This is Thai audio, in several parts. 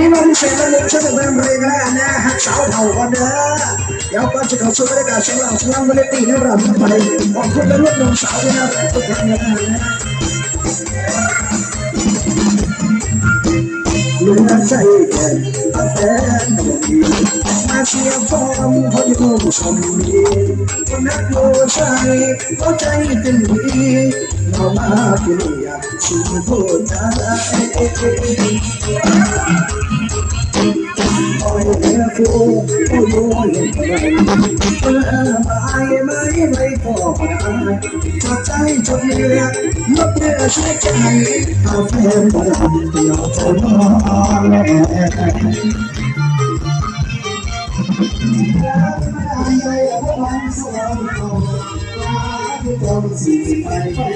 องพี่สบายที่กับของพี่สบายไม่ได้เกิดอะไรไม่ได้พอชอบไม่ได้เชื่อไม่ได้เชื่อประจำจำฟ้าแรกนะแต่ตายยังรักนะไม่ได้กินเกลือลงเด้ไม่ใช่ที่บอกไว้ตลอดแค่มันจะไม่มีสิ่งดูแลก็เท่ากับมาตาวันเจ้าขึ้นมามาเรื่องฉันมากาขึ้นมางฉันมาเก่าให้หน้าจะบอกเรื่องเราจะน้องให้ที่พ่อคนสมนันให้ที่พ่อคนสมนันถ้าจะหมั่นไม่ได้ฉันรู้ว่าน้องฉันเดินเดินมาเรามีวันเสร็จแล้วฉันจะเป็นเรื่องนะฮักสาวเท่ากันเด้อเดี๋ยวก่อนจะเข้าสู่บรรยากาศเชียรายเชียงรายวันนี้ตีในรำไปขอบคุณและร่วมลงสาวด้วยนะทุกคนนะเหลือใจแก่อาแฟนดีมาเชียร์ฟอร์มเขาอยู่ผู้ชมดีคนนักโลชัยหัวใจเต็มดี เรามาที่นี่อยากชิมโคตรโอ้ยเนื้อคู่โอ้ยโอ้ยเออไม่ไม่ไม่พอได้จดใจจดเรียกลบเนื้อช่วใจเอาแฟนมาดำเดียว เท่านั้นแหละทำสำเนาจะเข้ามาเองยังเราเช่นเสียงเพลงกันถ้าที่สิ่งที่น้องยังโดนผ่านเลยคนเยอะและสาวเป็นไงโอ้ใครจะนำสุภาพสาวเพื่อหาเป็นนักสาวผ่านไปเลยผ่านสิ่งสุดแสนไม่เพียงผู้เจ้าโอ้วาสนาที่มาได้เราถ้าหากสาวของก็ได้เจ้าก็โอเคกินมันกินมันไม่จะอร่อยผมกินของใส่เมื่อเราไม่มาในหัวใจเราอาพระเจ้าสิไปไปทั้งสังคมสร้า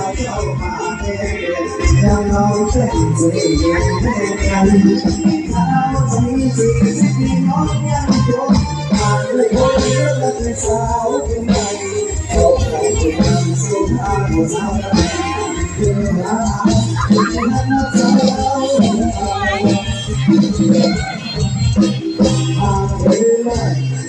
งเจ้าป่าเด็กเด็กทำนอนแม่สนิทเด็กเด็กกันสาวสนิทสิสุดที่ร้องยังเจอตาไปหมดแล้วต้องเป็นสาวเป็นมันโอ้โหโซฟาบนฟ้าว้าสุดที่หันมาเจอเราเรื่องไหนว่าที่สิ่งไหนต้องสุดแสดงเป็นเพีย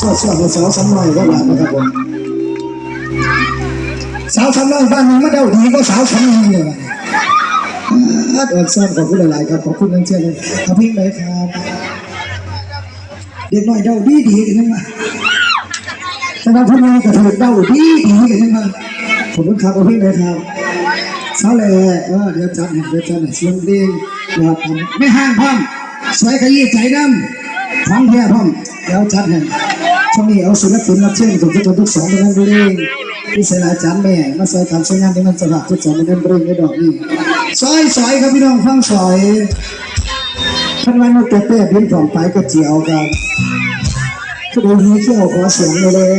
ชองให้เขาต้องหักสายของโดยเจ้าโลกเองผู้ชายสาวสาวสาวสำน้อยก็หลานนะครับผมสาวสำน้อยบ้านนี้ไม่ได้ดีก็สาวสำน้อยเลยอาดอนซ่อนขอบคุณหลายๆครับขอบคุณทั้งเช่นเลยขอบคุณเลยครับเด็กน้อยเดาดีดีกันยังไงแต่ว่าพ่อแม่ก็ถูกเดาดีดีกันยังไงขอบคุณครับขอบคุณเลยครับสาวเลยเออเดี๋ยวจัดให้เดี๋ยวจัดให้เสียงเพลงนะครับไม่ห้างพร้อมสวยขยี้ใจน้ำของแท้พร้อมเดี๋ยวจัดให้ ช่วงนี้เอาศิลปินรับเชิญของทุกคนทุกสองในนั้นไปเลยที่เสนาจารย์แม่มาใส่ทำสวยงานที่มันสลับทุกสองในนั้นไปเลยในดอกนี้ซอยซอยครับพี่น้องฟังซอยท่านวันนู้นเป๊ะๆเป็นของไปก็เจียวกันทุกคนมีเที่ยวขอเสียงเลยเลย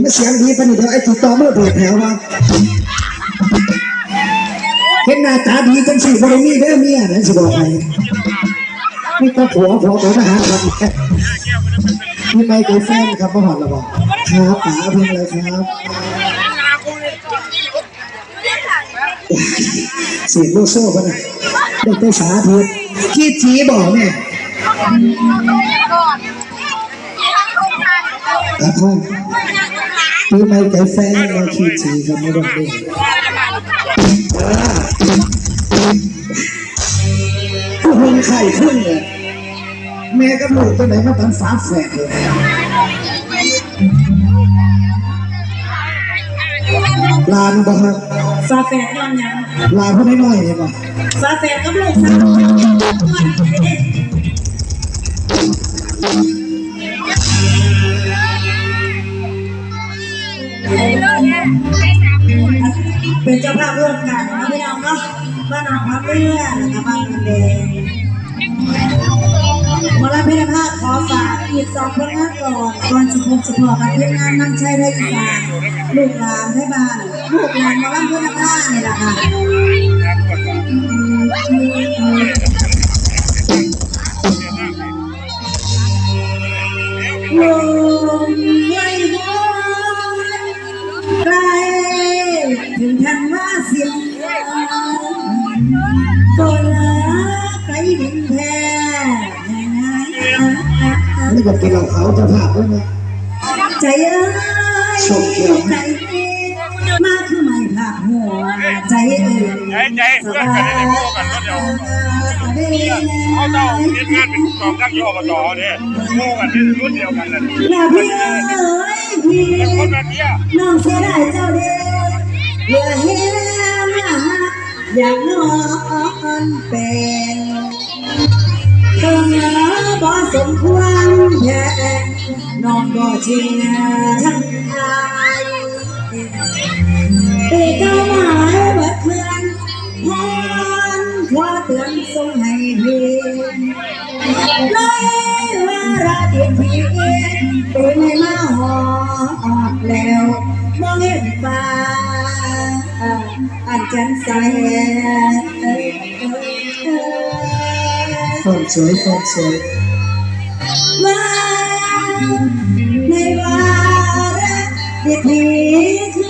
ไม่เสียงดีปะนี่เดี๋ยวไอ้ติดต่อเมื่อเปิดแถวมา น้าตาดีจังสิบริมีเด้อเมียนั่นสิบอกให้นี่ก็ผัวผัวตัวทหารครับนี่ไม่เคยแฟนครับพ่อหอดระบอกครับป๋าเพิ่งเลยครับเสียงโลโซ่กันนะได้ไปสาธิตขี้จีบอกเนี่ยก่อนทั้งทุกทางอะพ่อปีใหม่ใจแฟนมาขี้จีครับไม่ต้องเล่น ผู้คนไข่ขึ้นเลยแม่กับลูกตัวไหนมาตันฝาแฝดเลยลานบ่ครับซาแฟนอนยังลาผู้น้อยเนี่ยบ่ซาแฟนกับลูกสาวเป็ เจ้าภาพร่วมกันนะพี่น้องเนาะบ้านหนองพระเพื่อนะคะบ้านกันแดงมาลาเพลภาพขอฝากอีกสองผลงานก่อนก่อนสิบหกสิบหกกับทีมงานนำชัยได้อีสานลูกหลานได้บ้านลูกหลานมาลาเพลภาพนี่แหละค่ะ นี่ก็กินเหล้าขาวเจ้าภาพด้วยนะใจเอ้ยใจมาคือไม่ผากหัวใจเอ้ยใจใจเพื่อนกันได้พวกกันก็เดี๋ยวเขาเจ้าเรียนงานเป็นกองทัพยอบตเนี่ยโม่กันที่รุ่นเดียวกันเลยแม่พี่เอ้ยพี่คนแบบนี้น้องเสียดายเจ้าเด้ออย่าเห็นมาอยากนอนเป็นเพิ่งบ่สมควรแย่ น้องบ่จริงทั้งอายปีก้าหมายเบิดเพื่อนพรขอเตือนส่งให้พี่เลยเวลาเดียนพี่ปีไม่มาหอบแล้วมองเห็นฟ้าอันจันใสฟอนสวยฟอนสวย ในวาระที่ที่คื